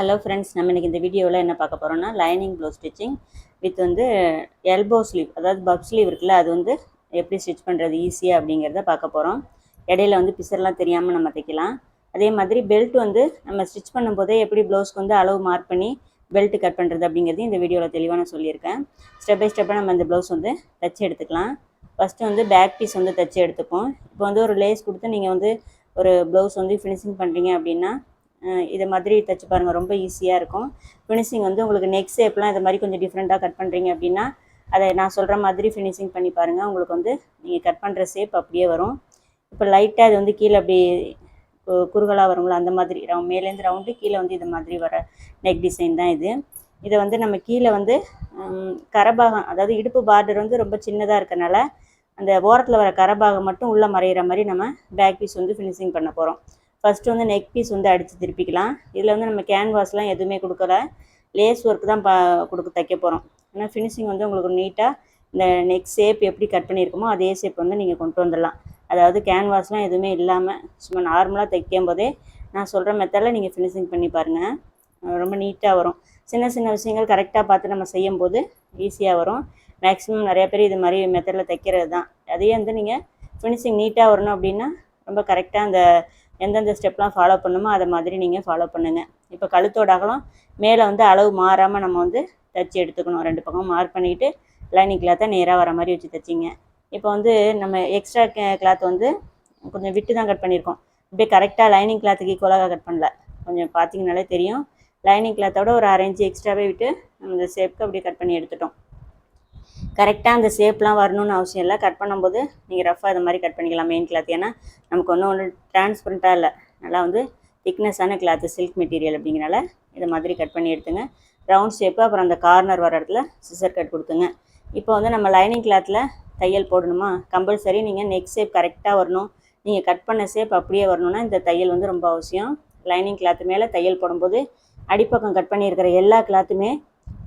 Hello friends நம்ம இன்றைக்கி இந்த வீடியோவில் என்ன பார்க்க போகிறோம்னா லைனிங் ப்ளவுஸ் ஸ்டிச்சிங் வித் வந்து எல்போ ஸ்லீவ் அதாவது பப் ஸ்லீவ் இருக்குல்ல அது வந்து எப்படி ஸ்டிச் பண்ணுறது ஈஸியாக அப்படிங்கிறத பார்க்க போகிறோம் இடையில வந்து பிசர்லாம் தெரியாமல் நம்ம தைக்கலாம். அதே மாதிரி பெல்ட் வந்து நம்ம ஸ்டிச் பண்ணும்போதே எப்படி ப்ளவுஸ்க்கு வந்து அளவு மார்க் பண்ணி பெல்ட் கட் பண்ணுறது அப்படிங்கிறது இந்த வீடியோவில் தெளிவாக நான் சொல்லியிருக்கேன். ஸ்டெப் பை ஸ்டெப்பாக நம்ம இந்த ப்ளவுஸ் வந்து தைச்சி எடுத்துக்கலாம். ஃபஸ்ட்டு வந்து பேக் பீஸ் வந்து தைச்சி எடுத்துப்போம். இப்போ வந்து ஒரு லேஸ் கொடுத்து நீங்கள் வந்து ஒரு ப்ளவுஸ் வந்து ஃபினிஷிங் பண்ணுறீங்க அப்படின்னா இதை மாதிரி தைச்சு பாருங்கள் ரொம்ப ஈஸியாக இருக்கும். ஃபினிஷிங் வந்து உங்களுக்கு நெக் ஷேப்லாம் இது மாதிரி கொஞ்சம் டிஃப்ரெண்ட்டாக கட் பண்ணுறீங்க அப்படின்னா அதை நான் சொல்கிற மாதிரி ஃபினிஷிங் பண்ணி பாருங்கள் உங்களுக்கு வந்து நீங்கள் கட் பண்ணுற ஷேப் அப்படியே வரும். இப்போ லைட்டாக இது வந்து கீழே அப்படி குறுகலாக வருங்களா அந்த மாதிரி ரவு மேலேருந்து ரவுண்டு கீழே வந்து இது மாதிரி வர நெக் டிசைன் தான் இது. இதை வந்து நம்ம கீழே வந்து கரபாகம் அதாவது இடுப்பு பார்டர் வந்து ரொம்ப சின்னதாக இருக்கனால அந்த ஓரத்தில் வர கரபாகம் மட்டும் உள்ளே மறையிற மாதிரி நம்ம பேக் பீஸ் வந்து ஃபினிஷிங் பண்ண போகிறோம் ஃபஸ்ட்டு வந்து நெக் பீஸ் வந்து அடித்து திருப்பிக்கலாம். இதில் வந்து நம்ம கேன்வாஸ்லாம் எதுவுமே கொடுக்கல. லேஸ் ஒர்க் தான் பா கொடுக்க தைக்க போகிறோம் ஆனால் ஃபினிஷிங் வந்து உங்களுக்கு நீட்டாக இந்த நெக் ஷேப் எப்படி கட் பண்ணியிருக்கோமோ அதே ஷேப் வந்து நீங்கள் கொண்டு வந்துடலாம். அதாவது கேன்வாஸ்லாம் எதுவுமே இல்லாமல் சும்மா நார்மலாக தைக்கும் போதே நான் சொல்கிற மெத்தடில் நீங்கள் ஃபினிஷிங் பண்ணி பாருங்கள் ரொம்ப நீட்டாக வரும். சின்ன சின்ன விஷயங்கள் கரெக்டாக பார்த்து நம்ம செய்யும்போது ஈஸியாக வரும். மேக்ஸிமம் நிறைய பேர் இது மாதிரி மெத்தடில் தைக்கிறது தான். அதையே வந்து நீங்கள் ஃபினிஷிங் நீட்டாக வரணும் அப்படின்னா ரொம்ப கரெக்டாக அந்த எந்தெந்த ஸ்டெப்லாம் ஃபாலோ பண்ணுமோ அதை மாதிரி நீங்கள் ஃபாலோ பண்ணுங்கள் இப்போ கழுத்தோட அகலம் மேலே வந்து அளவு மாறாமல் நம்ம வந்து தைச்சி எடுத்துக்கணும். ரெண்டு பக்கம் மார்க் பண்ணிக்கிட்டு லைனிங் கிளாத்தை நேராக வர மாதிரி வச்சு தைச்சிங்க. இப்போ வந்து நம்ம எக்ஸ்ட்ரா கிளாத் வந்து கொஞ்சம் விட்டு தான் கட் பண்ணியிருக்கோம் அப்படியே கரெக்டாக லைனிங் கிளாத்துக்கு ஈக்குவலாக கட் பண்ணல. கொஞ்சம் பார்த்தீங்கனாலே தெரியும். லைனிங் கிளாத்தோட ஒரு அரை இன்ச்சு எக்ஸ்ட்ராவே விட்டு நம்ம இந்த ஷேப்க்கு அப்படியே கட் பண்ணி எடுத்துட்டோம். கரெக்டாக அந்த ஷேப்லாம் வரணும்னு அவசியம் இல்லை. கட் பண்ணும்போது நீங்கள் ரஃபாக இது மாதிரி கட் பண்ணிக்கலாம். மெயின் கிளாத் ஏன்னா நமக்கு ஒன்றும் ஒன்று டிரான்ஸ்பரண்ட்டாக இல்லை. நல்லா வந்து திக்னஸான கிளாத்து சில்க் மெட்டீரியல் அப்படிங்கிறனால இதை மாதிரி கட் பண்ணி எடுத்துங்க. ரவுண்ட் ஷேப்பு அப்புறம் அந்த கார்னர் வர இடத்துல சிசர் கட் கொடுத்துங்க. இப்போ வந்து நம்ம லைனிங் கிளாத்தில் தையல் போடணுமா? கம்பல்சரி நீங்கள் நெக் ஷேப் கரெக்டாக வரணும். நீங்கள் கட் பண்ண ஷேப் அப்படியே வரணும்னா இந்த தையல் வந்து ரொம்ப அவசியம். லைனிங் கிளாத்து மேலே தையல் போடும்போது அடிப்பக்கம் கட் பண்ணியிருக்கிற எல்லா கிளாத்துமே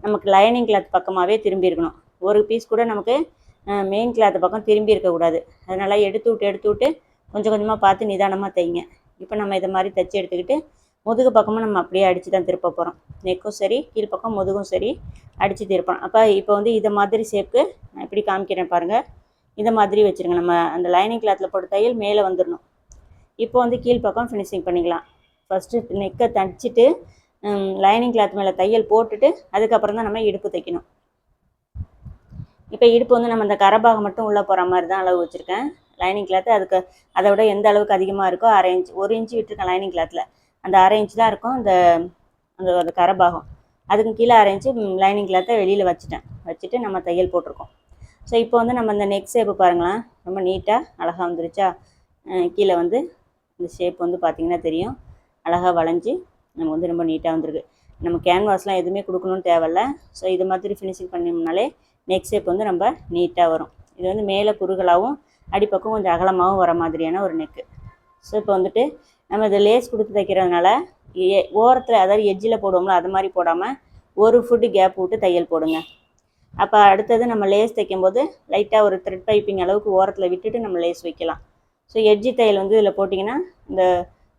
நமக்கு லைனிங் கிளாத் பக்கமாகவே திரும்பி இருக்கணும். ஒரு பீஸ் கூட நமக்கு மெயின் கிளாத் பக்கம் திரும்பி இருக்கக்கூடாது அதனால் எடுத்து விட்டு எடுத்து விட்டு கொஞ்சம் கொஞ்சமாக பார்த்து நிதானமாக தைங்க. இப்போ நம்ம இதை மாதிரி தைச்சி எடுத்துக்கிட்டு முதுகு பக்கமும் நம்ம அப்படியே அடித்து தான் திருப்ப போகிறோம் நெக்கும் சரி கீழ்ப்பக்கம் முதுகும் சரி அடித்து திருப்பணும் அப்போ இப்போ வந்து இதை மாதிரி ஷேப்புக்கு நான் இப்படி காமிக்கிறேன் பாருங்கள் இதை மாதிரி வச்சுருங்க. நம்ம அந்த லைனிங் கிளாத்தில் போட்ட தையல் மேலே வந்துடணும் இப்போ வந்து கீழ்ப்பக்கம் ஃபினிஷிங் பண்ணிக்கலாம். ஃபஸ்ட்டு நெக்கை தைச்சிட்டு லைனிங் கிளாத் மேலே தையல் போட்டுட்டு அதுக்கப்புறம் தான் நம்ம இடுப்பு தைக்கணும். இப்போ இடுப்பு வந்து நம்ம அந்த கரபாகம் மட்டும் உள்ளே போகிற மாதிரி தான் அளவு வச்சுருக்கேன். லைனிங் கிளாத்து அதுக்கு அதை விட எந்த அளவுக்கு அதிகமாக இருக்கோ அரை இன்ச் ஒரு இன்ச்சு விட்டுருக்கேன் லைனிங் கிளாத்தில் அந்த அரை இன்ச் தான் இருக்கும் அந்த அந்த அந்த கரபாகம் அதுக்கு கீழே அரை இன்ச்சு லைனிங் கிளாத்தை வெளியில் வச்சுட்டேன். வச்சுட்டு நம்ம தையல் போட்டிருக்கோம். ஸோ இப்போ வந்து நம்ம இந்த நெக் ஷேப்பு பாருங்களேன். ரொம்ப நீட்டாக அழகாக வந்துருச்சா? கீழே வந்து இந்த ஷேப் வந்து பார்த்திங்கன்னா தெரியும். அழகாக வளைஞ்சி நம்ம வந்து ரொம்ப நீட்டாக வந்திருக்கு. நம்ம கேன்வாஸ்லாம் எதுவுமே கொடுக்கணும்னு தேவையில்ல. ஸோ இது மாதிரி ஃபினிஷிங் பண்ணோம்னாலே நெக் ஷேப் வந்து நம்ம நீட்டாக வரும். இது வந்து மேலே குறுகலாகவும் அடிப்பக்கம் கொஞ்சம் அகலமாகவும் வர மாதிரியான ஒரு நெக்கு ஸோ இப்போ வந்துட்டு நம்ம இதை லேஸ் கொடுத்து தைக்கிறதுனால ஏ- ஓரத்தில் அதாவது எட்ஜில் போடுவோம்ல அது மாதிரி போடாமல் ஒரு ஃபுட்டு கேப் விட்டு தையல் போடுங்க. அப்போ அடுத்தது நம்ம லேஸ் தைக்கும்போது லைட்டாக ஒரு த்ரெட் பைப்பிங் அளவுக்கு ஓரத்தில் விட்டுட்டு நம்ம லேஸ் வைக்கலாம். ஸோ எட்ஜி தையல் வந்து இதில் போட்டிங்கன்னா இந்த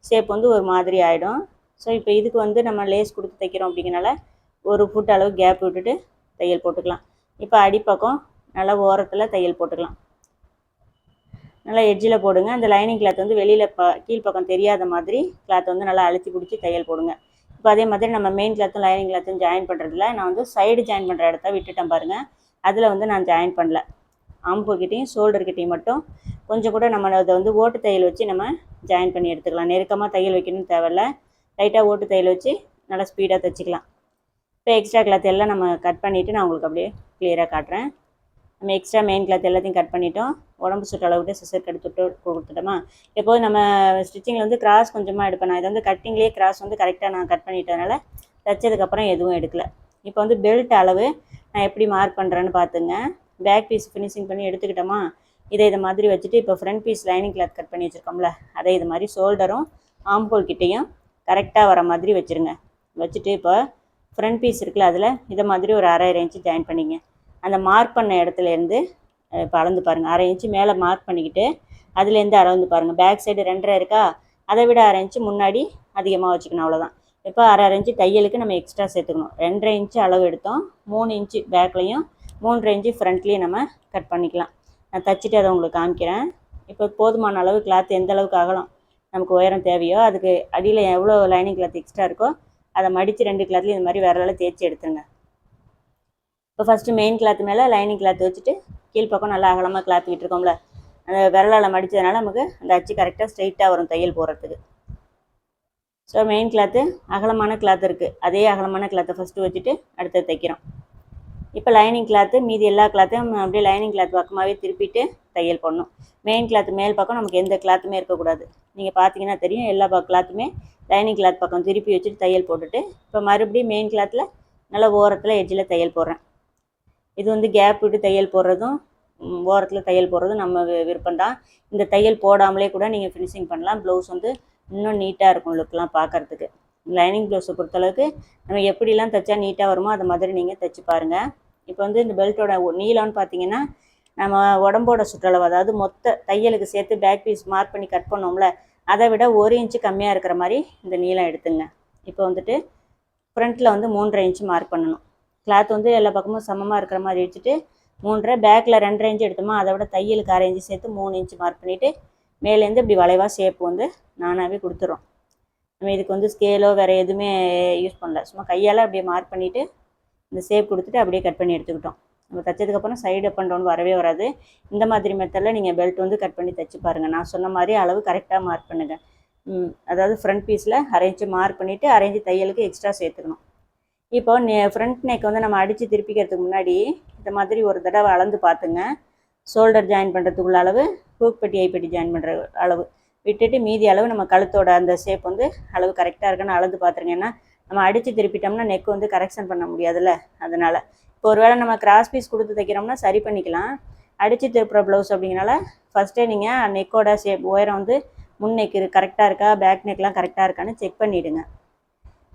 ஷேப் வந்து ஒரு மாதிரி ஆகிடும் ஸோ இப்போ இதுக்கு வந்து நம்ம லேஸ் கொடுத்து தைக்கிறோம் அப்படிங்கிறனால ஒரு ஃபுட் அளவு கேப் விட்டுட்டு தையல் போட்டுக்கலாம். இப்போ அடிப்பக்கம் நல்லா ஓரத்தில் தையல் போட்டுக்கலாம். நல்லா எட்ஜில் போடுங்க. அந்த லைனிங் கிளாத் வந்து வெளியில் ப கீழ்ப்பக்கம் தெரியாத மாதிரி கிளாத் வந்து நல்லா அழுத்தி பிடிச்சி தையல் போடுங்க. இப்போ அதே மாதிரி நம்ம மெயின் கிளாத்தும் லைனிங் கிளாத்தும் ஜாயின் பண்ணுறதுல நான் வந்து சைடு ஜாயின் பண்ணுற இடத்த விட்டுட்டேன் பாருங்கள் அதில் வந்து நான் ஜாயின் பண்ணல. ஆம்புக்கிட்டையும் ஷோல்டர்கிட்டையும் மட்டும் கொஞ்சம் கூட நம்ம அதை வந்து ஓட்டு தையல் வச்சு நம்ம ஜாயின் பண்ணி எடுத்துக்கலாம். நெருக்கமாக தையல் வைக்கணும்னு தேவையில்ல. லைட்டாக ஓட்டு தையல் வச்சு நல்லா ஸ்பீடாக தைச்சிக்கலாம். இப்போ எக்ஸ்ட்ரா கிளாத் எல்லாம் நம்ம கட் பண்ணிவிட்டு நான் உங்களுக்கு அப்படியே கிளியராக காட்டுறேன். நம்ம எக்ஸ்ட்ரா மெயின் கிளாத் எல்லாத்தையும் கட் பண்ணிட்டோம். உடம்பு சுற்ற அளவுக்கு சிசர் எடுத்துட்டு கொடுத்துட்டோமா? எப்போது நம்ம ஸ்டிச்சிங்கில் வந்து கிராஸ் கொஞ்சமாக எடுப்பேன். நான் இதை வந்து கட்டிங்லேயே கிராஸ் வந்து கரெக்டாக நான் கட் பண்ணிட்டதுனால தைச்சதுக்கப்புறம் எதுவும் எடுக்கலை. இப்போ வந்து பெல்ட் அளவு நான் எப்படி மார்க் பண்ணுறேன்னு பார்த்துங்க. பேக் பீஸ் ஃபினிஷிங் பண்ணி எடுத்துக்கிட்டோமா? இதை இதை மாதிரி வச்சுட்டு இப்போ front piece lining cloth cut பண்ணி வச்சுருக்கோம்ல அதை இது மாதிரி ஷோல்டரும் ஆம்போல் கிட்டேயும் கரெக்டாக வர மாதிரி வச்சுருங்க. வச்சுட்டு இப்போ ஃப்ரண்ட் பீஸ் இருக்குல்ல அதில் இதை மாதிரி ஒரு அரை அரை இன்ச்சு ஜாயின் பண்ணிங்க. அந்த மார்க் பண்ண இடத்துல இருந்து இப்போ அளந்து பாருங்கள் அரை இன்ச்சு மேலே மார்க் பண்ணிக்கிட்டு அதுலேருந்து அளந்து பாருங்கள் பேக் சைடு ரெண்டரை இருக்கா? அதை விட அரை இன்ச்சு முன்னாடி அதிகமாக வச்சுக்கணும் அவ்வளோதான் இப்போ அரை அரை இன்ச்சு தையலுக்கு நம்ம எக்ஸ்ட்ரா சேர்த்துக்கணும். ரெண்டரை இன்ச்சு அளவு எடுத்தோம். மூணு இன்ச்சு பேக்லேயும் மூன்றரை இன்ச்சு ஃப்ரண்ட்லேயும் நம்ம கட் பண்ணிக்கலாம். நான் தச்சுட்டு அதை உங்களுக்கு காமிக்கிறேன். இப்போ போதுமான அளவு கிளாத் எந்த அளவுக்கு அகலம் நமக்கு உயரம் தேவையோ அதுக்கு அடியில் எவ்வளோ லைனிங் கிளாத் எக்ஸ்ட்ரா இருக்கோ அதை மடித்து ரெண்டு கிளாத்லையும் இந்த மாதிரி விரலால் தேய்ச்சி எடுத்துருங்க. இப்போ ஃபஸ்ட்டு மெயின் கிளாத் மேலே லைனிங் கிளாத் வச்சுட்டு கீழ்ப்பக்கம் நல்லா அகலமாக கிளாத் விட்டுருக்கோம்ல அந்த விரலால் மடித்ததுனால நமக்கு அந்த அச்சு கரெக்டாக ஸ்ட்ரைட்டாக வரும் தையல் போடுறதுக்கு ஸோ மெயின் கிளாத்து அகலமான கிளாத் இருக்குது அதே அகலமான கிளாத்தை ஃபஸ்ட்டு வச்சுட்டு அடுத்தது தைக்கிறோம். இப்போ லைனிங் கிளாத்து மீதி எல்லா கிளாத்தையும் அப்படியே லைனிங் கிளாத் பக்கமாகவே திருப்பிட்டு தையல் போடணும். மெயின் கிளாத் மேல் பக்கம் நமக்கு எந்த கிளாத்துமே இருக்கக்கூடாது. நீங்கள் பார்த்தீங்கன்னா தெரியும் எல்லா ப கிளாத்துமே லைனிங் கிளாத் பக்கம் திருப்பி வச்சுட்டு தையல் போட்டுட்டு இப்போ மறுபடியும் மெயின் கிளாத்தில் நல்லா ஓரத்தில் எட்ஜில் தையல் போடுறேன். இது வந்து கேப் விட்டு தையல் போடுறதும் ஓரத்தில் தையல் போடுறதும் நம்ம விருப்பம் தான். இந்த தையல் போடாமலே கூட நீங்கள் ஃபினிஷிங் பண்ணலாம். ப்ளவுஸ் வந்து இன்னும் நீட்டாக இருக்கும் லுக்கெலாம் பார்க்குறதுக்கு லைனிங் ப்ளவுஸை பொறுத்தளவுக்கு நம்ம எப்படிலாம் தைச்சா நீட்டாக வருமோ அதை மாதிரி நீங்கள் தைச்சி பாருங்கள் இப்போ வந்து இந்த பெல்ட்டோட நீளம்னு பார்த்தீங்கன்னா நம்ம உடம்போட சுற்றளவு அதாவது மொத்த தையலுக்கு சேர்த்து பேக் பீஸ் மார்க் பண்ணி கட் பண்ணோம்ல அதை விட ஒரு இன்ச்சு கம்மியாக இருக்கிற மாதிரி இந்த நீளம் எடுத்துங்க. இப்போ வந்துட்டு ஃப்ரண்ட்டில் வந்து மூன்றரை இன்ச்சு மார்க் பண்ணணும். கிளாத் வந்து எல்லா பக்கமும் சமமாக இருக்கிற மாதிரி வச்சுட்டு மூன்றரை பேக்கில் ரெண்டரை இன்ச்சு எடுத்தோமா அதை விட தையலுக்கு அரை இன்ச்சு சேர்த்து மூணு இன்ச்சு மார்க் பண்ணிவிட்டு மேலேருந்து இப்படி வளைவாக ஷேப் வந்து நானாகவே கொடுத்துறோம். நம்ம இதுக்கு வந்து ஸ்கேலோ வேறு எதுவுமே யூஸ் பண்ணல. சும்மா கையால் அப்படியே மார்க் பண்ணிவிட்டு இந்த ஷேப் கொடுத்துட்டு அப்படியே கட் பண்ணி எடுத்துக்கிட்டோம். நம்ம தைச்சதுக்கப்புறம் சைடு அப் அண்ட் டவுன் வரவே வராது. இந்த மாதிரி மெத்தடில் நீங்கள் பெல்ட் வந்து கட் பண்ணி தைச்சி பாருங்கள் நான் சொன்ன மாதிரி அளவு கரெக்டாக மார்க் பண்ணுங்கள் அதாவது ஃப்ரண்ட் பீஸில் அரைஞ்சு மார்க் பண்ணிவிட்டு அரைஞ்சு தையலுக்கு எக்ஸ்ட்ரா சேர்த்துக்கணும். இப்போ நே ஃப்ரண்ட் நெக் வந்து நம்ம அடித்து திருப்பிக்கிறதுக்கு முன்னாடி இந்த மாதிரி ஒரு தடவை அளந்து பார்த்துங்க. ஷோல்டர் ஜாயின் பண்ணுறதுக்குள்ள அளவு ஹூக் பெட்டி ஐப்பெட்டி ஜாயின் பண்ணுற அளவு. விட்டுட்டு மீதி அளவு நம்ம கழுத்தோட அந்த ஷேப் வந்து அளவு கரெக்டாக இருக்குன்னு அளந்து பார்த்துருங்க. ஏன்னா நம்ம அடித்து திருப்பிட்டோம்னா நெக் வந்து கரெக்ஷன் பண்ண முடியாதுல்ல? அதனால். இப்போ ஒரு வேளை நம்ம கிராஸ் பீஸ் கொடுத்து தைக்கிறோம்னா சரி பண்ணிக்கலாம். அடித்து திருப்புற ப்ளவுஸ் அப்படிங்கனால ஃபஸ்ட்டே நீங்கள் நெக்கோட ஷேப் உயரம் வந்து முன் நெக் கரெக்டாக இருக்கா? பேக் நெக்லாம் கரெக்டாக இருக்கான்னு செக் பண்ணிவிடுங்க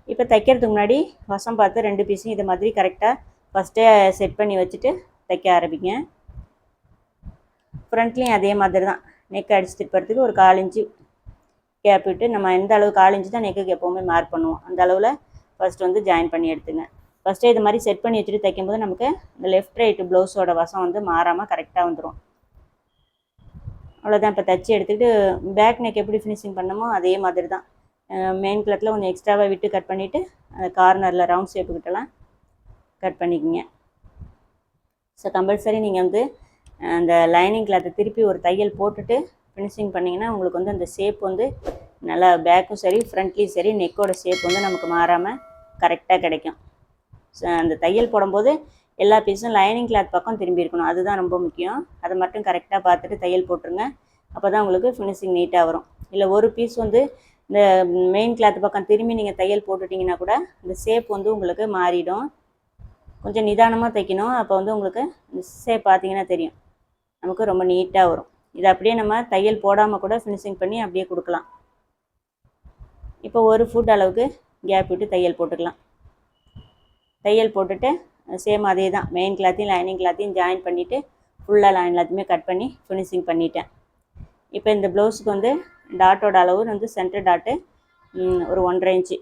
இப்போ தைக்கிறதுக்கு முன்னாடி வசம் பார்த்து ரெண்டு பீஸையும் இது மாதிரி கரெக்டாக ஃபஸ்ட்டே செட் பண்ணி வச்சுட்டு தைக்க ஆரம்பிங்க. ஃப்ரண்ட்லேயும் அதே மாதிரி தான் நெக் அடிச்சு திருப்பறதுக்கு ஒரு கால் இன்ச்சு கேப் விட்டு நம்ம எந்த அளவு கால் இன்ச்சு தான் நெக்குக்கு எப்போவுமே மார்க் பண்ணுவோம். அந்த அளவில் ஃபஸ்ட் வந்து ஜாயின் பண்ணி எடுத்துங்க. ஃபஸ்ட்டே இது மாதிரி செட் பண்ணி வச்சுட்டு தைக்கும்போது நமக்கு இந்த லெஃப்ட் ரைட்டு ப்ளவுஸோட வசம் வந்து மாறாமல் கரெக்டாக வந்துடும் அவ்வளோதான் இப்போ தைச்சி எடுத்துக்கிட்டு பேக் நெக் எப்படி ஃபினிஷிங் பண்ணமோ அதே மாதிரி தான் மெயின் கிளாத்தில் கொஞ்சம் எக்ஸ்ட்ராவாக விட்டு கட் பண்ணிவிட்டு அந்த கார்னரில் ரவுண்ட் ஷேப்புக்கிட்டலாம் கட் பண்ணிக்கோங்க. ஸோ கம்பல்சரி நீங்கள் வந்து அந்த லைனிங் கிளாத்தை திருப்பி ஒரு தையல் போட்டுட்டு ஃபினிஷிங் பண்ணிங்கன்னா உங்களுக்கு வந்து அந்த ஷேப் வந்து நல்லா பேக்கும் சரி ஃப்ரண்ட்லேயும் சரி நெக்கோட ஷேப் வந்து நமக்கு மாறாமல் கரெக்டாக கிடைக்கும். ஸோ அந்த தையல் போடும்போது எல்லா பீஸும் லைனிங் கிளாத் பக்கம் திரும்பி இருக்கணும். அதுதான் ரொம்ப முக்கியம். அதை மட்டும் கரெக்டாக பார்த்துட்டு தையல் போட்டுருங்க. அப்போ தான் உங்களுக்கு ஃபினிஷிங் நீட்டாக வரும். இல்லை ஒரு பீஸ் வந்து இந்த மெயின் கிளாத் பக்கம் திரும்பி நீங்கள் தையல் போட்டுட்டிங்கன்னா கூட இந்த ஷேப் வந்து உங்களுக்கு மாறிடும். கொஞ்சம் நிதானமாக தைக்கணும். அப்போ வந்து உங்களுக்கு இந்த ஷேப் பார்த்தீங்கன்னா தெரியும். நமக்கு ரொம்ப நீட்டாக வரும். இதை அப்படியே நம்ம தையல் போடாமல் கூட ஃபினிஷிங் பண்ணி அப்படியே கொடுக்கலாம். இப்போ ஒரு ஃபுட் அளவுக்கு கேப் விட்டு தையல் போட்டுக்கலாம். தையல் போட்டுட்டு சேம் அதே தான் மெயின் கிளாத்தையும் லைனிங் கிளாத்தையும் ஜாயின் பண்ணிவிட்டு ஃபுல்லாக லைன் எல்லாத்தையுமே கட் பண்ணி ஃபினிஷிங் பண்ணிட்டேன். இப்போ இந்த ப்ளவுஸுக்கு வந்து டாட்டோட அளவு வந்து சென்டர் டாட்டு ஒரு ஒன்றரை இன்ச்சு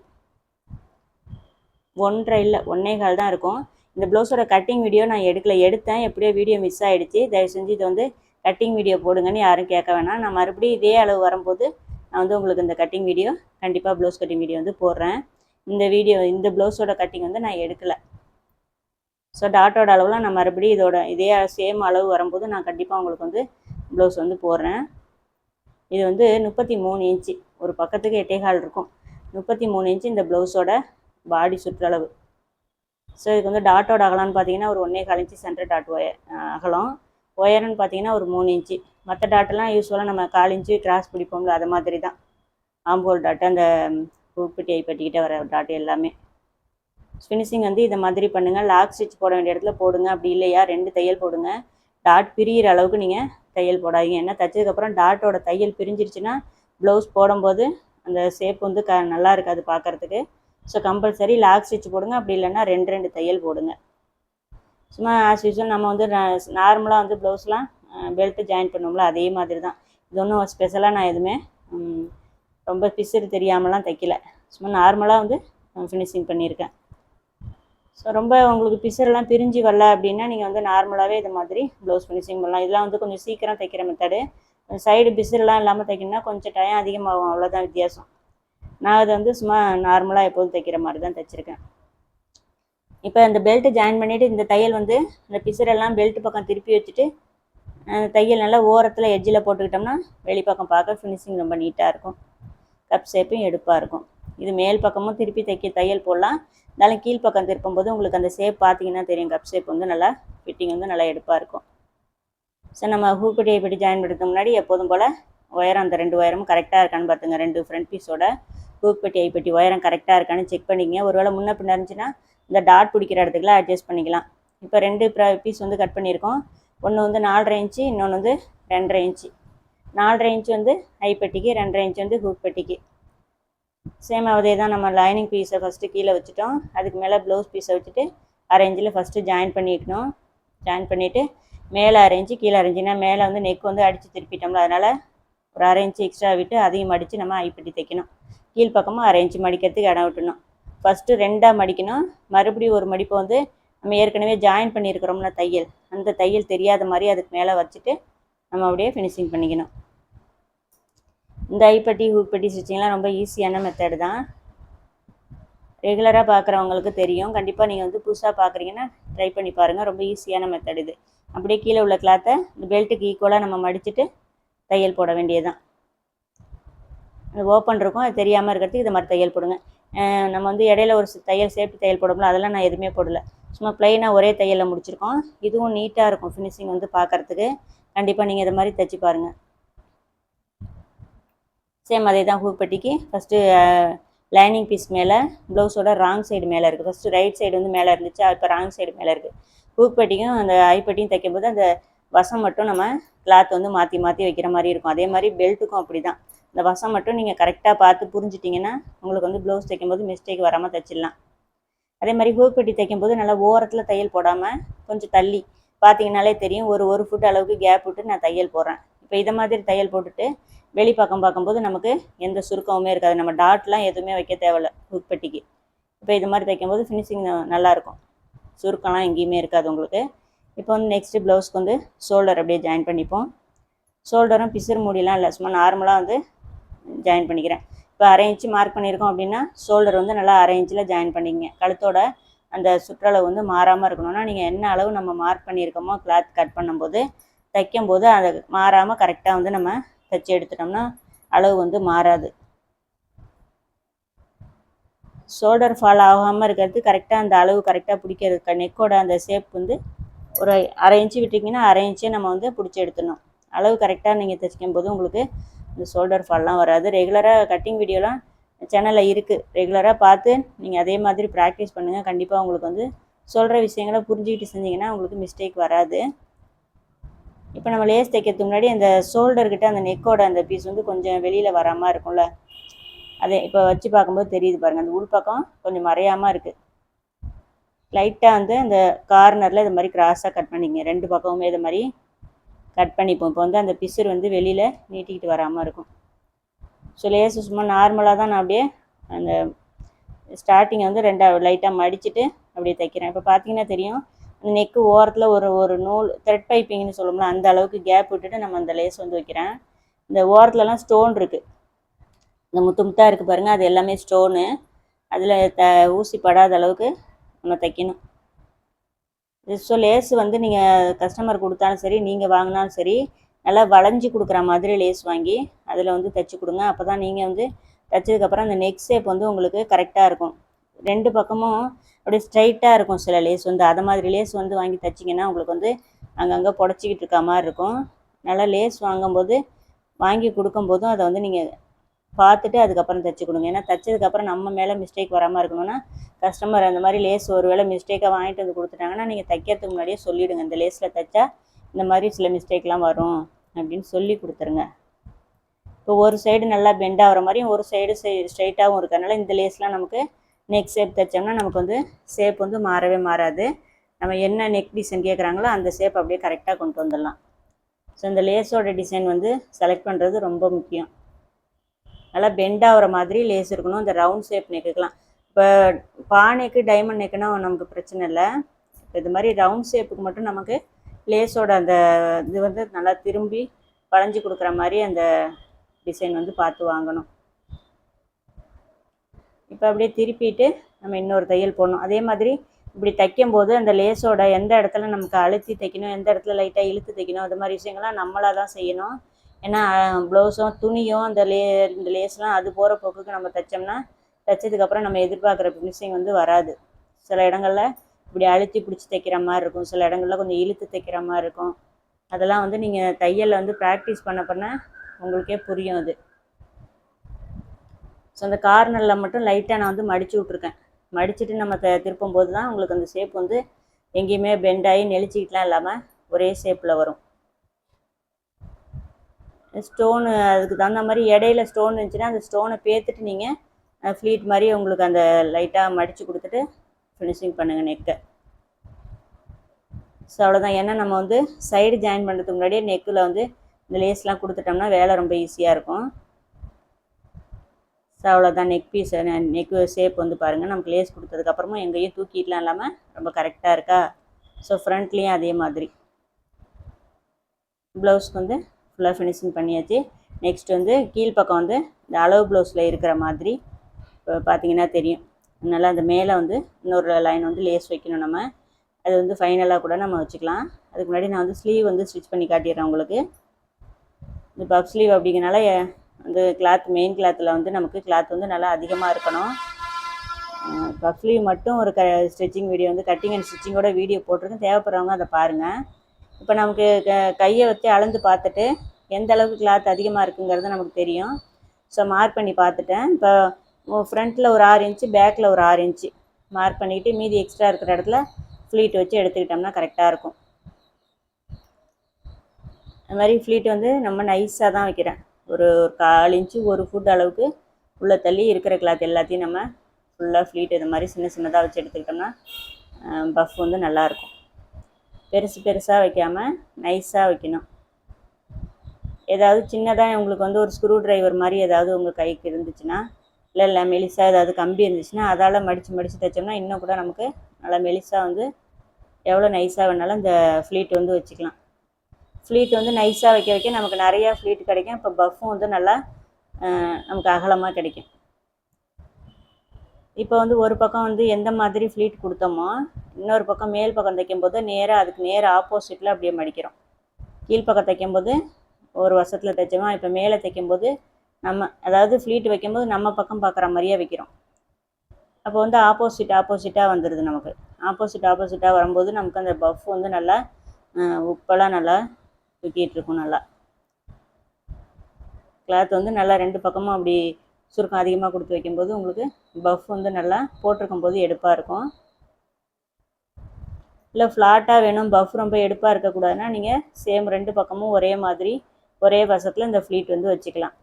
ஒன்றரை இல்லை ஒன்றே கால் தான் இருக்கும். இந்த ப்ளவுஸோட கட்டிங் வீடியோ நான் எடுக்கல. எடுத்தேன். எப்படியோ வீடியோ மிஸ் ஆகிடுச்சு தயவு செஞ்சு இதை வந்து கட்டிங் வீடியோ போடுங்கன்னு யாரும் கேட்க வேணாம். நான் மறுபடியும் இதே அளவு வரும்போது நான் வந்து உங்களுக்கு இந்த கட்டிங் வீடியோ கண்டிப்பாக ப்ளவுஸ் கட்டிங் வீடியோ வந்து போடுறேன். இந்த வீடியோ இந்த ப்ளவுஸோட கட்டிங் வந்து நான் எடுக்கலை. ஸோ டாட்டோட அளவுலாம் நான் மறுபடியும் இதோட இதே சேம் அளவு வரும்போது நான் கண்டிப்பாக உங்களுக்கு வந்து ப்ளவுஸ் வந்து போடுறேன். இது வந்து முப்பத்தி மூணு இன்ச்சு. ஒரு பக்கத்துக்கு எட்டேகால் இருக்கும். முப்பத்தி மூணு இன்ச்சு இந்த ப்ளவுஸோட பாடி சுற்றளவு ஸோ இதுக்கு வந்து டாட்டோட அகலம்னு பார்த்தீங்கன்னா ஒரு ஒன்றே கால் இன்ச்சு சென்டர் டாட் அகலம். ஒயர்னு பார்த்தீங்கன்னா ஒரு மூணு இன்ச்சு மற்ற டாட்டெல்லாம் யூஸ்வலாக நம்ம கால் இன்ச்சு கிராஸ் பிடிப்போம்ல அது மாதிரி தான். ஆம்போல் டாட்டு அந்த பூப்பட்டி ஐப்பட்டிக்கிட்ட வர டாட்டு எல்லாமே. ஃபினிஷிங் வந்து இதை மாதிரி பண்ணுங்கள் லாக் ஸ்டிச் போட வேண்டிய இடத்துல போடுங்க. அப்படி இல்லையா? ரெண்டு தையல் போடுங்க. டாட் பிரியிற அளவுக்கு நீங்கள் தையல் போடாதீங்க. ஏன்னா தைச்சதுக்கப்புறம் டாட்டோட தையல் பிரிஞ்சிருச்சுன்னா ப்ளவுஸ் போடும்போது அந்த ஷேப் வந்து க நல்லா இருக்காது பார்க்குறதுக்கு. ஸோ கம்பல்சரி லாக் ஸ்டிச் போடுங்க. அப்படி இல்லைன்னா ரெண்டு ரெண்டு தையல் போடுங்க. சும்மா ஆஸ் யூஸ்வல் நம்ம வந்து நார்மலாக வந்து ப்ளவுஸ்லாம் பெல்ட்டு ஜாயின் பண்ணுவோம்ல அதே மாதிரி தான். இது ஒன்றும் ஸ்பெஷலாக நான் எதுவுமே ரொம்ப பிசுறு தெரியாமலாம் தைக்கல. சும்மா நார்மலாக வந்து ஃபினிஷிங் பண்ணியிருக்கேன். ஸோ ரொம்ப உங்களுக்கு பிசரெல்லாம் பிரிஞ்சு வரல அப்படின்னா நீங்கள் வந்து நார்மலாகவே இது மாதிரி ப்ளவுஸ் ஃபினிஷிங் பண்ணலாம். இதெல்லாம் வந்து கொஞ்சம் சீக்கிரம் தைக்கிற மெத்தடு சைடு பிசரெல்லாம் இல்லாமல் தைக்கணும்னா கொஞ்சம் டைம் அதிகமாகும். அவ்வளோதான் வித்தியாசம். நான் அதை வந்து சும்மா நார்மலாக எப்போதும் தைக்கிற மாதிரி தான் தைச்சிருக்கேன். இப்போ அந்த பெல்ட்டு ஜாயின் பண்ணிவிட்டு இந்த தையல் வந்து இந்த பிசரெல்லாம் பெல்ட் பக்கம் திருப்பி வச்சுட்டு அந்த தையல் நல்லா ஓரத்தில் எட்ஜில் போட்டுக்கிட்டோம்னா வெளிப்பக்கம் பார்க்க ஃபினிஷிங் ரொம்ப நீட்டாக இருக்கும். கப் ஷேப்பும் எடுப்பாக இருக்கும். இது மேல் பக்கமும் திருப்பி தைக்க தையல் போடலாம். இருந்தாலும் கீழ்ப்பக்கம் திருப்பும்போது உங்களுக்கு அந்த ஷேப் பார்த்தீங்கன்னா தெரியும். கப் ஷேப் வந்து நல்லா ஃபிட்டிங் வந்து நல்லா எடுப்பாக இருக்கும். ஸோ நம்ம ஹூக்குட்டியை இப்படி ஜாயின் பண்ணுறதுக்கு முன்னாடி எப்போதும் போல் ஒயரம் அந்த ரெண்டு ஒயரமும் கரெக்டாக இருக்கான்னு பார்த்துங்க ரெண்டு ஃப்ரண்ட் பீஸோட ஹூப்பட்டி ஐப்பட்டி ஒயரம் கரெக்டாக இருக்கான்னு செக் பண்ணிக்கங்க. ஒருவேளை முன்ன பின்ன இருந்துச்சுன்னா இந்த டாட் பிடிக்கிற இடத்துக்குலாம் அட்ஜஸ்ட் பண்ணிக்கலாம். இப்போ ரெண்டு பீஸ் வந்து கட் பண்ணியிருக்கோம். ஒன்று வந்து நாலரை இன்ச்சு இன்னொன்று வந்து ரெண்டரை இன்ச்சு. நாலரை இன்ச்சு வந்து ஐப்பட்டிக்கு ரெண்டரை இன்ச்சு வந்து ஹூக் பெட்டிக்கு. சேம் அதே தான் நம்ம லைனிங் பீஸை ஃபஸ்ட்டு கீழே வச்சுட்டோம். அதுக்கு மேலே ப்ளவுஸ் பீஸை வச்சுட்டு அரேஞ்சில் ஃபஸ்ட்டு ஜாயின் பண்ணிக்கணும் ஜாயின் பண்ணிவிட்டு மேலே அரைஞ்சி கீழே அரைஞ்சினா மேலே வந்து நெக் வந்து அடித்து திருப்பிட்டோம்ல அதனால் ஒரு அரை இன்ச்சு எக்ஸ்ட்ரா விட்டு அதையும் மடித்து நம்ம ஐப்பட்டி தைக்கணும். கீழ் பக்கமும் அரை இன்ச்சு மடிக்கிறதுக்கு இடம் விட்டணும் ஃபஸ்ட்டு ரெண்டாக மடிக்கணும். மறுபடியும் ஒரு மடிப்பை வந்து நம்ம ஏற்கனவே ஜாயின் பண்ணியிருக்கிறோம்ல தையல். அந்த தையல் தெரியாத மாதிரி அதுக்கு மேலே வச்சுட்டு நம்ம அப்படியே ஃபினிஷிங் பண்ணிக்கணும். இந்த ஐப்பட்டி ஹூப்பட்டி ஸ்டிச்சிங்லாம் ரொம்ப ஈஸியான மெத்தடு தான். ரெகுலராக பார்க்குறவங்களுக்கு தெரியும். கண்டிப்பாக நீங்கள் வந்து புதுசாக பார்க்குறீங்கன்னா ட்ரை பண்ணி பாருங்கள் ரொம்ப ஈஸியான மெத்தட் இது. அப்படியே கீழே உள்ள கிளாத்தை இந்த பெல்ட்டுக்கு ஈக்குவலாக நம்ம மடிச்சுட்டு தையல் போட வேண்டியதுதான். அது ஓப்பன் இருக்கும். அது தெரியாமல் இருக்கிறதுக்கு இது மாதிரி தையல் போடுங்க. நம்ம வந்து இடையில ஒரு தையல் சேஃப்டி தையல் போடும்போது அதெல்லாம் நான் எதுவுமே போடல. சும்மா ப்ளைனாக ஒரே தையலில் முடிச்சிருக்கோம். இதுவும் நீட்டாக இருக்கும் ஃபினிஷிங் வந்து பார்க்கறதுக்கு கண்டிப்பாக நீங்கள் இதை மாதிரி தைச்சி பாருங்கள் சேம் அதே தான் ஹூப்பட்டிக்கு ஃபஸ்ட்டு லைனிங் பீஸ் மேலே ப்ளவுஸோட ராங் சைடு மேலே இருக்குது ஃபஸ்ட்டு ரைட் சைடு வந்து மேலே இருந்துச்சு இப்போ ராங் சைடு மேலே இருக்குது ஹூப்பட்டியும் அந்த ஐப்பட்டியும் தைக்கும்போது அந்த வசம் மட்டும் நம்ம கிளாத் வந்து மாற்றி மாற்றி வைக்கிற மாதிரி இருக்கும். அதே மாதிரி பெல்ட்டுக்கும் அப்படி தான் இந்த வசம் மட்டும் நீங்கள் கரெக்டாக பார்த்து புரிஞ்சிட்டிங்கன்னா உங்களுக்கு வந்து ப்ளவுஸ் தைக்கும்போது மிஸ்டேக் வராமல் தைச்சிடலாம். அதே மாதிரி ஹூப்பெட்டி தைக்கும்போது நல்லா ஓரத்தில் தையல் போடாமல் கொஞ்சம் தள்ளி பார்த்தீங்கனாலே தெரியும். ஒரு ஒரு ஃபுட் அளவுக்கு கேப் விட்டு நான் தையல் போடுறேன். இப்போ இதை மாதிரி தையல் போட்டுட்டு வெளிப்பக்கம் பார்க்கும்போது நமக்கு எந்த சுருக்கமுமே இருக்காது. நம்ம டாட்லாம் எதுவுமே வைக்க தேவையில்ல ஹூப்பெட்டிக்கு இப்போ இது மாதிரி தைக்கும்போது ஃபினிஷிங் நல்லாயிருக்கும் சுருக்கம்லாம் எங்கேயுமே இருக்காது உங்களுக்கு. இப்போ வந்து நெக்ஸ்ட்டு ப்ளவுஸ்க்கு வந்து ஷோல்டர் அப்படியே ஜாயின் பண்ணிப்போம். ஷோல்டரும் பிசுறு மூடிலாம் இல்லை. சும்மா நார்மலாக வந்து ஜாயின் பண்ணிக்கிறேன். இப்போ அரை இன்ச்சு மார்க் பண்ணியிருக்கோம் அப்படின்னா ஷோல்டர் வந்து நல்லா அரை இன்ச்சில் ஜாயின் பண்ணிக்கங்க. கழுத்தோட அந்த சுற்றளவு வந்து மாறாமல் இருக்கணும்னா நீங்கள் என்ன அளவு நம்ம மார்க் பண்ணியிருக்கோமோ கிளாத் கட் பண்ணும்போது தைக்கும்போது அதை மாறாமல் கரெக்டாக வந்து நம்ம தைச்சி எடுத்துட்டோம்னா அளவு வந்து மாறாது. ஷோல்டர் ஃபால் ஆகாமல் இருக்கிறது கரெக்டாக அந்த அளவு கரெக்டாக பிடிக்கிறதுக்கு நெக்கோட அந்த ஷேப் வந்து ஒரு அரை இன்ச்சு விட்டிங்கன்னா அரை இன்ச்சே நம்ம வந்து பிடிச்சி எடுத்துடணும். அளவு கரெக்டாக நீங்கள் தைச்சிக்கும் போது உங்களுக்கு ஷோல்டர் ஃபால்லாம் வராது. ரெகுலராக கட்டிங் வீடியோலாம் சேனலில் இருக்குது ரெகுலராக பார்த்து நீங்கள் அதே மாதிரி ப்ராக்டிஸ் பண்ணுங்கள் கண்டிப்பாக உங்களுக்கு வந்து சொல்கிற விஷயங்களை புரிஞ்சுக்கிட்டு செஞ்சிங்கன்னா உங்களுக்கு மிஸ்டேக் வராது. இப்போ நம்ம லேஸ் தைக்கிறதுக்கு முன்னாடி அந்த ஷோல்டர்கிட்ட அந்த நெக்கோட அந்த பீஸ் வந்து கொஞ்சம் வெளியில் வராமல் இருக்கும்ல. அதை இப்போ வச்சு பார்க்கும்போது தெரியுது பாருங்கள் அந்த உள்பக்கம் கொஞ்சம் மறையாமல் இருக்குது லைட்டாக வந்து அந்த கார்னரில் இது மாதிரி கிராஸாக கட் பண்ணிங்க ரெண்டு பக்கமுமே இது மாதிரி கட் பண்ணிப்போம். இப்போ வந்து அந்த பிசுறு வந்து வெளியில் நீட்டிக்கிட்டு வராமல் இருக்கும். ஸோ லேசு சும்மா நார்மலாக தான் நான் அப்படியே அந்த ஸ்டார்டிங்கை வந்து ரெண்டாக லைட்டாக மடிச்சுட்டு அப்படியே தைக்கிறேன். இப்போ பார்த்தீங்கன்னா தெரியும் அந்த நெக்கு ஓரத்தில் ஒரு ஒரு நூல் த்ரெட் பைப்பிங்னு சொல்லுவோம்ல அந்த அளவுக்கு கேப் விட்டுட்டு நம்ம அந்த லேஸ் வந்து வைக்கிறேன். இந்த ஓரத்துலலாம் ஸ்டோன் இருக்குது இந்த முத்து முத்தாக இருக்குது பாருங்கள் அது எல்லாமே ஸ்டோனு அதில் த ஊசி படாத அளவுக்கு நம்ம தைக்கணும். ஸோ லேஸ் வந்து நீங்கள் கஸ்டமர் கொடுத்தாலும் சரி நீங்கள் வாங்கினாலும் சரி நல்லா வளைஞ்சி கொடுக்குற மாதிரி லேஸ் வாங்கி அதில் வந்து தைச்சி கொடுங்க. அப்போ தான் நீங்கள் வந்து தைச்சதுக்கப்புறம் அந்த நெக் ஷேப் வந்து உங்களுக்கு கரெக்டாக இருக்கும். ரெண்டு பக்கமும் அப்படியே ஸ்ட்ரைட்டாக இருக்கும் சில லேஸ் வந்து. அதை மாதிரி லேஸ் வந்து வாங்கி தைச்சிங்கன்னா உங்களுக்கு வந்து அங்கங்கே புடச்சிக்கிட்டு இருக்க மாதிரி இருக்கும். நல்லா லேஸ் வாங்கும்போது வாங்கி கொடுக்கும்போதும் அதை வந்து நீங்கள் பார்த்துட்டு அதுக்கப்புறம் தைச்சி கொடுங்க. ஏன்னா தைச்சதுக்கப்புறம் நம்ம மேலே மிஸ்டேக் வராமல் இருக்கணும்னா கஸ்டமர் அந்த மாதிரி லேஸ் ஒரு வேளை மிஸ்டேக்காக வாங்கிட்டு வந்து கொடுத்துட்டாங்கன்னா நீங்கள் தைக்கிறதுக்கு முன்னாடியே சொல்லிவிடுங்க இந்த லேஸில் தைச்சா இந்த மாதிரி சில மிஸ்டேக்லாம் வரும் அப்படின்னு சொல்லி கொடுத்துருங்க. இப்போ ஒரு சைடு நல்லா பெண்ட் ஆகிற மாதிரியும் ஒரு சைடு ஸ்ட்ரைட்டாகவும் இருக்கிறதுனால இந்த லேஸ்லாம் நமக்கு நெக் ஷேப் தைச்சோம்னா நமக்கு வந்து ஷேப் வந்து மாறவே மாறாது. நம்ம என்ன நெக் டிசைன் கேட்குறாங்களோ அந்த ஷேப் அப்படியே கரெக்டாக கொண்டு வந்துடலாம். ஸோ இந்த லேஸோட டிசைன் வந்து செலக்ட் பண்ணுறது ரொம்ப முக்கியம். நல்லா பெண்ட் ஆகிற மாதிரி லேஸ் இருக்கணும். இந்த ரவுண்ட் ஷேப் நெக்குக்கெலாம் இப்போ பானைக்கு டைமண்ட் நெக்குனா நமக்கு பிரச்சனை இல்லை. இப்போ இது மாதிரி ரவுண்ட் ஷேப்புக்கு மட்டும் நமக்கு லேஸோட அந்த இது வந்து நல்லா திரும்பி வளைஞ்சு கொடுக்குற மாதிரி அந்த டிசைன் வந்து பார்த்து வாங்கணும். இப்போ அப்படியே திருப்பிட்டு நம்ம இன்னொரு தையல் போடணும். அதே மாதிரி இப்படி தைக்கும்போது அந்த லேஸோட எந்த இடத்துல நமக்கு அழுத்தி தைக்கணும் எந்த இடத்துல லைட்டாக இழுத்து தைக்கணும் அது மாதிரி விஷயங்கள்லாம் நம்மளாக தான் செய்யணும். ஏன்னா ப்ளவுஸும் துணியும் அந்த லே இந்த லேஸ்லாம் அது போகிற போக்குக்கு நம்ம தைச்சோம்னா தைச்சதுக்கப்புறம் நம்ம எதிர்பார்க்குற ஃபினிஷிங் வந்து வராது. சில இடங்களில் இப்படி அழுத்தி பிடிச்சி தைக்கிற மாதிரி இருக்கும். சில இடங்களில் கொஞ்சம் இழுத்து தைக்கிற மாதிரி இருக்கும். அதெல்லாம் வந்து நீங்கள் தையலில் வந்து ப்ராக்டிஸ் பண்ண பண்ண உங்களுக்கே புரியும் அது. ஸோ அந்த கார்னரில் மட்டும் லைட்டாக நான் வந்து மடித்து விட்ருக்கேன் மடிச்சுட்டு நம்ம த திருப்பும் போது தான் உங்களுக்கு அந்த ஷேப் வந்து எங்கேயுமே பெண்டாகி நெளிச்சிக்கிட்டுலாம் இல்லாமல் ஒரே ஷேப்பில் வரும். ஸ்டோனு அதுக்கு தகுந்த மாதிரி இடையில ஸ்டோன் இருந்துச்சுன்னா அந்த ஸ்டோனை பேத்துட்டு நீங்கள் ஃப்ளீட் மாதிரி உங்களுக்கு அந்த லைட்டாக மடித்து கொடுத்துட்டு ஃபினிஷிங் பண்ணுங்கள் நெக்கை ஸோ அவ்வளோதான் ஏன்னா நம்ம வந்து சைடு ஜாயின் பண்ணுறதுக்கு முன்னாடியே நெக்கில் வந்து இந்த லேஸ்லாம் கொடுத்துட்டோம்னா வேலை ரொம்ப ஈஸியாக இருக்கும். ஸோ அவ்வளோதான் நெக் பீஸ் நெக்கு ஷேப் வந்து பாருங்கள் நமக்கு லேஸ் கொடுத்ததுக்கப்புறமும் எங்கேயும் தூக்கிட்டுலாம் இல்லாமல் ரொம்ப கரெக்டாக இருக்கா? ஸோ ஃப்ரண்ட்லேயும் அதே மாதிரி. ப்ளவுஸ்க்கு வந்து ஃபுல்லாக ஃபினிஷிங் பண்ணியாச்சு. நெக்ஸ்ட் வந்து கீழ்ப்பக்கம் வந்து இந்த அளவு ப்ளவுஸில் இருக்கிற மாதிரி இப்போ பார்த்தீங்கன்னா தெரியும். அதனால் அந்த மேலே வந்து இன்னொரு லைன் வந்து லேஸ் வைக்கணும் நம்ம. அது வந்து ஃபைனலாக கூட நம்ம வச்சுக்கலாம். அதுக்கு முன்னாடி நான் வந்து ஸ்லீவ் வந்து ஸ்டிச் பண்ணி காட்டிடுறேன் உங்களுக்கு. இந்த பப் ஸ்லீவ் அப்படிங்கிறனால அந்த கிளாத் மெயின் கிளாத்தில் வந்து நமக்கு கிளாத் வந்து நல்லா அதிகமாக இருக்கணும். பப் ஸ்லீவ் மட்டும் ஒரு க ஸ்டிச்சிங் வீடியோ வந்து கட்டிங் அண்ட் ஸ்டிச்சிங்கோட வீடியோ போட்டிருக்கேன். தேவைப்படுறவங்க அதை பாருங்கள் இப்போ நமக்கு க கையை வச்சு அளந்து பார்த்துட்டு எந்த அளவுக்கு கிளாத் அதிகமாக இருக்குங்கிறது நமக்கு தெரியும். ஸோ மார்க் பண்ணி பார்த்துட்டேன். இப்போ ஃப்ரண்ட்டில் ஒரு ஆறு இன்ச்சு பேக்கில் ஒரு ஆறு இன்ச்சு மார்க் பண்ணிக்கிட்டு மீதி எக்ஸ்ட்ரா இருக்கிற இடத்துல ஃப்ளீட் வச்சு எடுத்துக்கிட்டோம்னா கரெக்டாக இருக்கும். அது மாதிரி ஃப்ளீட் வந்து நம்ம நைஸாக தான் வைக்கிறேன். ஒரு ஒரு கால் இன்ச்சு ஒரு ஃபுட் அளவுக்கு உள்ளே தள்ளி இருக்கிற கிளாத் எல்லாத்தையும் நம்ம ஃபுல்லாக ஃப்ளீட் இது மாதிரி சின்ன சின்னதாக வச்சு எடுத்துக்கிட்டோம்னா பஃப் வந்து நல்லாயிருக்கும் பெருசு பெருசாக வைக்காமல் நைஸாக வைக்கணும். ஏதாவது சின்னதாக உங்களுக்கு வந்து ஒரு ஸ்க்ரூ டிரைவர் மாதிரி ஏதாவது உங்கள் கைக்கு இருந்துச்சுன்னா இல்லை இல்லை மெலிசாக ஏதாவது கம்பி இருந்துச்சுன்னா அதால் மடித்து மடித்து தைச்சோம்னா இன்னும் கூட நமக்கு நல்லா மெலிசாக வந்து எவ்வளோ நைஸாக வேணாலும் இந்த ஃப்ளீட் வந்து வச்சுக்கலாம். ஃப்ளீட் வந்து நைஸாக வைக்க வைக்க நமக்கு நிறையா ஃப்ளீட் கிடைக்கும். இப்போ பஃப்பும் வந்து நல்லா நமக்கு அகலமாக கிடைக்கும். இப்போ வந்து ஒரு பக்கம் வந்து எந்த மாதிரி ஃப்ளீட் கொடுத்தோமோ இன்னொரு பக்கம் மேல் பக்கம் தைக்கும்போது நேராக அதுக்கு நேராக ஆப்போசிட்டில் அப்படியே மடிக்கிறோம். கீழ்ப்பக்கம் தைக்கும்போது ஒரு வருஷத்தில் தைச்சோமா இப்போ மேலே தைக்கும்போது நம்ம அதாவது ஃப்ளீட் வைக்கும்போது நம்ம பக்கம் பார்க்குற மாதிரியே வைக்கிறோம். அப்போ வந்து ஆப்போசிட் ஆப்போசிட்டாக வந்துடுது நமக்கு. ஆப்போசிட் ஆப்போசிட்டாக வரும்போது நமக்கு அந்த பஃப் வந்து நல்லா உப்பெல்லாம் நல்லா தூக்கிட்டு நல்லா. கிளாத் வந்து நல்லா ரெண்டு பக்கமும் அப்படி சுருக்கம் அதிகமாக கொடுத்து வைக்கும்போது உங்களுக்கு பஃப் வந்து நல்லா போட்டிருக்கும் போது எடுப்பாக இருக்கும். இல்லை ஃப்ளாட்டாக வேணும் பஃப் ரொம்ப எடுப்பாக இருக்கக்கூடாதுன்னா நீங்கள் சேம் ரெண்டு பக்கமும் ஒரே மாதிரி ஒரே வசத்தில் இந்த ஃப்ளீட் வந்து வச்சுக்கலாம்.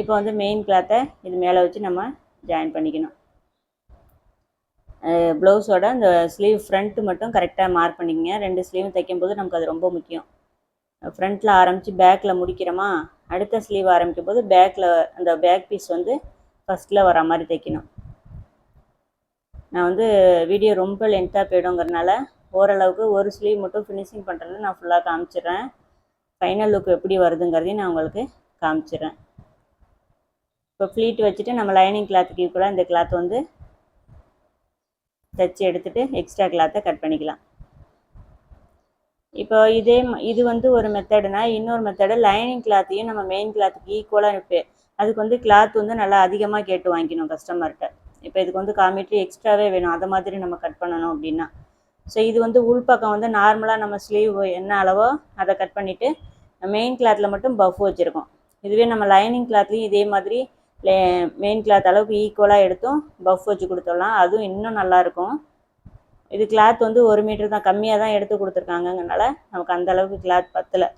இப்போ வந்து மெயின் கிளாத்தை இது மேலே வச்சு நம்ம ஜாயின் பண்ணிக்கணும். ப்ளவுஸோட இந்த ஸ்லீவ் ஃப்ரண்ட்டு மட்டும் கரெக்டாக மார்க் பண்ணிக்கங்க. ரெண்டு ஸ்லீவும் தைக்கும்போது நமக்கு அது ரொம்ப முக்கியம். ஃப்ரண்ட்டில் ஆரம்பித்து பேக்கில் முடிக்கிறோமா? அடுத்த ஸ்லீவ் ஆரம்பிக்கும் போது பேக்கில் அந்த பேக் பீஸ் வந்து ஃபஸ்ட்டில் வர மாதிரி தைக்கணும். நான் வந்து வீடியோ ரொம்ப லென்த்தாக போயிடுங்கிறனால ஓரளவுக்கு ஒரு ஸ்லீவ் மட்டும் ஃபினிஷிங் பண்ணுறது நான் ஃபுல்லாக காமிச்சிடுறேன். ஃபைனல் லுக் எப்படி வருதுங்கிறதையும் நான் உங்களுக்கு காமிச்சிடுறேன். இப்போ ஃப்ளீட் வச்சுட்டு நம்ம லைனிங் கிளாத்துக்கு ஈக்குவலாக இந்த கிளாத் வந்து தைச்சி எடுத்துகிட்டு எக்ஸ்ட்ரா கிளாத்தை கட் பண்ணிக்கலாம். இப்போ இதே இது வந்து ஒரு மெத்தடுனா இன்னொரு மெத்தடு லைனிங் கிளாத்தையும் நம்ம மெயின் கிளாத்துக்கு ஈக்குவலாக இப்போ அதுக்கு வந்து கிளாத் வந்து நல்லா அதிகமாக கேட்டு வாங்கிக்கணும் கஸ்டமர்கிட்ட இப்போ இதுக்கு வந்து காமெட்ரி எக்ஸ்ட்ராவே வேணும். அதை மாதிரி நம்ம கட் பண்ணணும் அப்படின்னா. ஸோ இது வந்து உள்பக்கம் வந்து நார்மலாக நம்ம ஸ்லீவ் என்ன அளவோ அதை கட் பண்ணிவிட்டு மெயின் கிளாத்தில் மட்டும் பஃப் வச்சுருக்கோம். இதுவே நம்ம லைனிங் கிளாத்லேயும் இதே மாதிரி மெயின் கிளாத் அளவுக்கு ஈக்குவலாக எடுத்தும் பஃப் வச்சு கொடுத்துடலாம். அதுவும் இன்னும் நல்லாயிருக்கும் இது கிளாத் வந்து ஒரு மீட்டர் தான் கம்மியாக தான் எடுத்து கொடுத்துருக்காங்கங்கனால நமக்கு அந்த அளவுக்கு கிளாத் பத்தலை.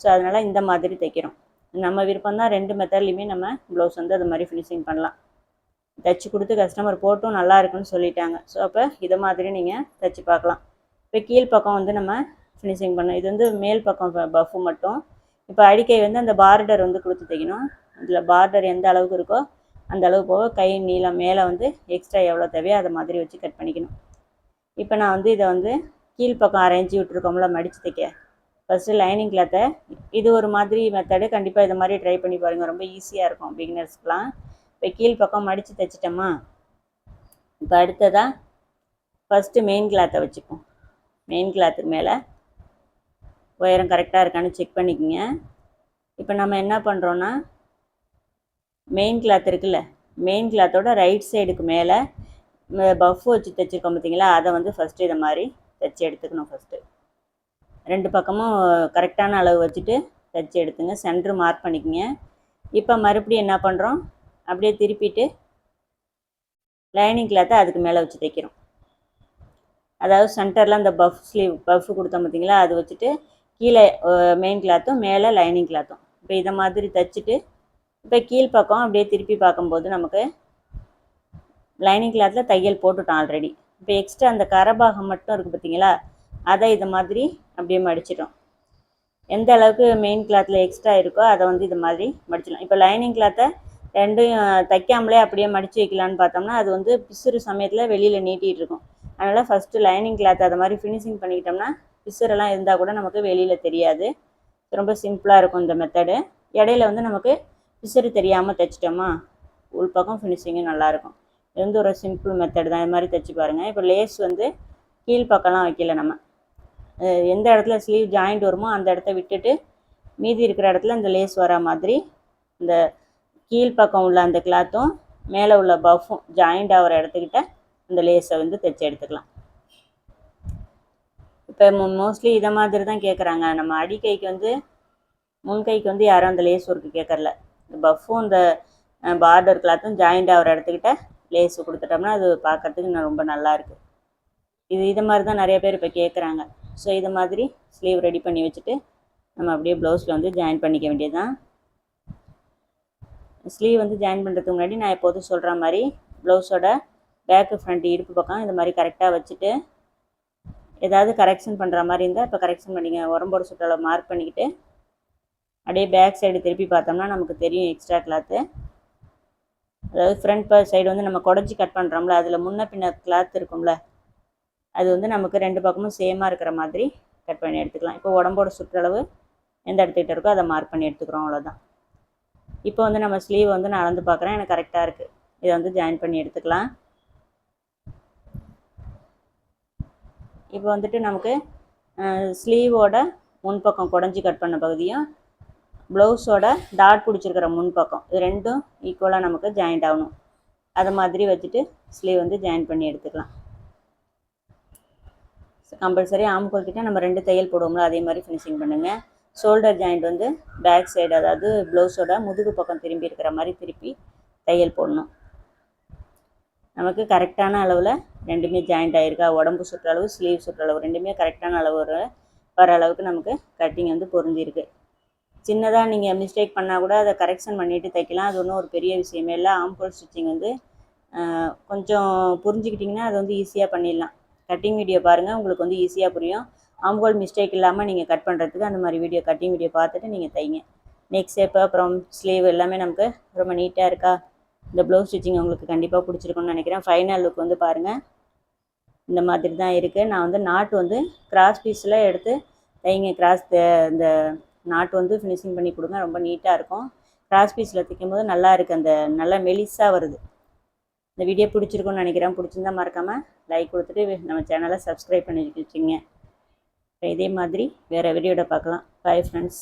ஸோ அதனால் இந்த மாதிரி தைக்கிறோம். நம்ம விருப்பம் தான் ரெண்டு மெத்தட்லேயுமே நம்ம ப்ளவுஸ் வந்து அது மாதிரி ஃபினிஷிங் பண்ணலாம். தைச்சி கொடுத்து கஸ்டமர் போட்டும் நல்லா இருக்குன்னு சொல்லிட்டாங்க. ஸோ அப்போ இதை மாதிரி நீங்கள் தைச்சி பார்க்கலாம். இப்போ கீழ் பக்கம் வந்து நம்ம ஃபினிஷிங் பண்ணோம் இது வந்து மேல் பக்கம் பஃப்பு மட்டும். இப்போ அடிக்கை வந்து அந்த பார்டர் வந்து கொடுத்து தைக்கணும். இதில் பார்டர் எந்த அளவுக்கு இருக்கோ அந்த அளவு போக கை நீளம் மேலே வந்து எக்ஸ்ட்ரா எவ்வளோ தேவையோ அதை மாதிரி வச்சு கட் பண்ணிக்கணும். இப்போ நான் வந்து இதை வந்து கீழ்ப்பக்கம் அரைஞ்சி விட்ருக்கோம்ல மடித்து தைக்க. ஃபஸ்ட்டு லைனிங் கிளாத்தை இது ஒரு மாதிரி மெத்தடு கண்டிப்பாக இதை மாதிரி ட்ரை பண்ணி பாருங்கள் ரொம்ப ஈஸியாக இருக்கும் பிகினர்ஸ்க்கெலாம் இப்போ கீழ்ப்பக்கம் மடித்து தைச்சிட்டோமா? இப்போ அடுத்ததாக ஃபஸ்ட்டு மெயின் கிளாத்தை வச்சுப்போம். மெயின் கிளாத்துக்கு மேலே உயரம் கரெக்டாக இருக்கான்னு செக் பண்ணிக்கோங்க. இப்போ நம்ம என்ன பண்ணுறோன்னா மெயின் கிளாத் இருக்குல்ல மெயின் கிளாத்தோட ரைட் சைடுக்கு மேலே பஃப் வச்சு தைச்சிருக்கோம் பார்த்தீங்களா அதை வந்து ஃபஸ்ட்டு இதை மாதிரி தைச்சி எடுத்துக்கணும் ஃபஸ்ட்டு ரெண்டு பக்கமும் கரெக்டான அளவு வச்சுட்டு தைச்சி எடுத்துங்க. சென்ட்ரு மார்க் பண்ணிக்கோங்க. இப்போ மறுபடியும் என்ன பண்ணுறோம் அப்படியே திருப்பிட்டு லைனிங் கிளாத்தை அதுக்கு மேலே வச்சு தைக்கிறோம். அதாவது சென்டரில் அந்த பஃப் ஸ்லீவ் பஃப் கொடுத்தோம் பார்த்தீங்களா? அது வச்சுட்டு கீழே மெயின் கிளாத்தும் மேலே லைனிங் கிளாத்தும் இப்போ இதை மாதிரி தைச்சிட்டு இப்போ கீழ் பக்கம் அப்படியே திருப்பி பார்க்கும்போது நமக்கு லைனிங் கிளாத்தில் தையல் போட்டுட்டோம் ஆல்ரெடி இப்போ எக்ஸ்ட்ரா அந்த கரபாகம் மட்டும் இருக்குது பார்த்தீங்களா? அதை இதை மாதிரி அப்படியே மடிச்சிட்டோம். எந்த அளவுக்கு மெயின் கிளாத்தில் எக்ஸ்ட்ரா இருக்கோ அதை வந்து இது மாதிரி மடிச்சிடலாம். இப்போ லைனிங் கிளாத்தை ரெண்டையும் தைக்காமலே அப்படியே மடித்து வைக்கலான்னு பார்த்தோம்னா அது வந்து பிசுறு சமயத்தில் வெளியில் நீட்டிகிட்டு இருக்கும். அதனால் ஃபஸ்ட்டு லைனிங் கிளாத் அதை மாதிரி ஃபினிஷிங் பண்ணிக்கிட்டோம்னா பிசுறெல்லாம் இருந்தால் கூட நமக்கு வெளியில் தெரியாது. ரொம்ப சிம்பிளாக இருக்கும் இந்த மெத்தடு இடையில வந்து நமக்கு பிசுறு தெரியாமல் தைச்சிட்டோமா உள் பக்கம் ஃபினிஷிங்கும் நல்லாயிருக்கும் இது வந்து ஒரு சிம்பிள் மெத்தட் தான். இது மாதிரி தைச்சி பாருங்கள் இப்போ லேஸ் வந்து கீழ் பக்கம்லாம் வைக்கல நம்ம. எந்த இடத்துல ஸ்லீவ் ஜாயிண்ட் வருமோ அந்த இடத்த விட்டுட்டு மீதி இருக்கிற இடத்துல இந்த லேஸ் வர மாதிரி இந்த கீழ்ப்பக்கம் உள்ள அந்த கிளாத்தும் மேலே உள்ள பஃப்பும் ஜாயிண்ட் ஆகிற இடத்துக்கிட்ட அந்த லேஸை வந்து தைச்சி எடுத்துக்கலாம். இப்போ மோஸ்ட்லி இதை மாதிரி தான் கேட்குறாங்க நம்ம அடிக்கைக்கு வந்து முன்கைக்கு வந்து யாரும் அந்த லேஸ் ஒர்க்கு கேட்கறல இந்த பஃப்பும் இந்த பார்டர் கிளாத்தும் ஜாயிண்ட் ஆகிற இடத்துக்கிட்ட லேஸ் கொடுத்துட்டோம்னா அது பார்க்குறதுக்கு ரொம்ப நல்லா இருக்குது இது இது மாதிரி தான் நிறைய பேர் இப்போ கேட்குறாங்க ஸோ இது மாதிரி ஸ்லீவ் ரெடி பண்ணி வச்சுட்டு நம்ம அப்படியே ப்ளவுஸில் வந்து ஜாயின் பண்ணிக்க வேண்டியது தான் ஸ்லீவ் வந்து ஜாயின் பண்ணுறதுக்கு முன்னாடி நான் எப்போதும் சொல்கிற மாதிரி ப்ளவுஸோட பேக்கு ஃப்ரண்ட் இடுப்பு பக்கம் இந்த மாதிரி கரெக்டாக வச்சுட்டு ஏதாவது கரெக்ஷன் பண்ணுற மாதிரி இருந்தால் இப்போ கரெக்ஷன் பண்ணிங்க உடம்போட சுற்றளவு மார்க் பண்ணிக்கிட்டு அப்படியே பேக் சைடு திருப்பி பார்த்தோம்னா நமக்கு தெரியும் எக்ஸ்ட்ரா கிளாத்து அதாவது ஃப்ரண்ட் சைடு வந்து நம்ம குடஞ்சி கட் பண்ணுறோம்ல அதில் முன்ன பின்ன கிளாத் இருக்கும்ல அது வந்து நமக்கு ரெண்டு பக்கமும் சேமாக இருக்கிற மாதிரி கட் பண்ணி எடுத்துக்கலாம். இப்போ உடம்போட சுற்றளவு எந்த இடத்துக்கிட்ட இருக்கோ அதை மார்க் பண்ணி எடுத்துக்கிறோம் அவ்வளோதான் இப்போ வந்து நம்ம ஸ்லீவ் வந்து நான் அளந்து பார்க்குறேன். எனக்கு கரெக்டாக இருக்குது இதை வந்து ஜாயின் பண்ணி எடுத்துக்கலாம். இப்போ வந்துட்டு நமக்கு ஸ்லீவோட முன்பக்கம் குடஞ்சி கட் பண்ண பகுதியும் ப்ளவுஸோட டாட் பிடிச்சிருக்கிற முன்பக்கம் இது ரெண்டும் ஈக்குவலாக நமக்கு ஜாயிண்ட் ஆகணும். அதை மாதிரி வச்சுட்டு ஸ்லீவ் வந்து ஜாயின் பண்ணி எடுத்துக்கலாம். கம்பல்சரி ஆம்கோல் கிட்ட நம்ம ரெண்டு தையல் போடுவோம்ல அதே மாதிரி ஃபினிஷிங் பண்ணுங்கள் ஷோல்டர் ஜாயிண்ட் வந்து பேக் சைடு அதாவது ப்ளவுஸோட முதுகு பக்கம் திரும்பி இருக்கிற மாதிரி திருப்பி தையல் போடணும். நமக்கு கரெக்டான அளவில் ரெண்டுமே ஜாயிண்ட் ஆகிருக்கா உடம்பு சுற்றளவு ஸ்லீவ் சுற்றளவு ரெண்டுமே கரெக்டான அளவு வர வர அளவுக்கு நமக்கு கட்டிங் வந்து பொருந்திருக்கு. சின்னதாக நீங்கள் மிஸ்டேக் பண்ணால் கூட அதை கரெக்ஷன் பண்ணிவிட்டு தைக்கலாம். அது ஒன்றும் ஒரு பெரிய விஷயமே இல்லை. ஆம்கோல் ஸ்டிச்சிங் வந்து கொஞ்சம் புரிஞ்சுக்கிட்டிங்கன்னா அது வந்து ஈஸியாக பண்ணிடலாம். கட்டிங் வீடியோ பாருங்கள் உங்களுக்கு வந்து ஈஸியாக புரியும். ஆம்கோல் மிஸ்டேக் இல்லாமல் நீங்கள் கட் பண்ணுறதுக்கு அந்த மாதிரி வீடியோ கட்டிங் வீடியோ பார்த்துட்டு நீங்கள் தைங்க. நெக் ஷேப்பு அப்புறம் ஸ்லீவ் எல்லாமே நமக்கு ரொம்ப நீட்டாக இருக்கா? இந்த ப்ளவுஸ் ஸ்டிச்சிங் உங்களுக்கு கண்டிப்பாக பிடிச்சிருக்குன்னு நினைக்கிறேன். ஃபைனல் லுக் வந்து பாருங்கள் இந்த மாதிரி தான் இருக்குது நான் வந்து நாட்டு வந்து கிராஸ் பீஸில் எடுத்து தைங்க. கிராஸ் இந்த நாட்டு வந்து ஃபினிஷிங் பண்ணி கொடுங்க. ரொம்ப நீட்டாக இருக்கும். கிராஸ் பீஸில் தைக்கும் போது நல்லா இருக்குது அந்த நல்லா மெலிஸாக வருது. இந்த வீடியோ பிடிச்சிருக்குன்னு நினைக்கிறேன். பிடிச்சிருந்தா மறக்காமல் லைக் கொடுத்துட்டு நம்ம சேனலை சப்ஸ்கிரைப் பண்ணி வச்சுங்க இதே மாதிரி வேறு வீடியோட பார்க்கலாம். Bye friends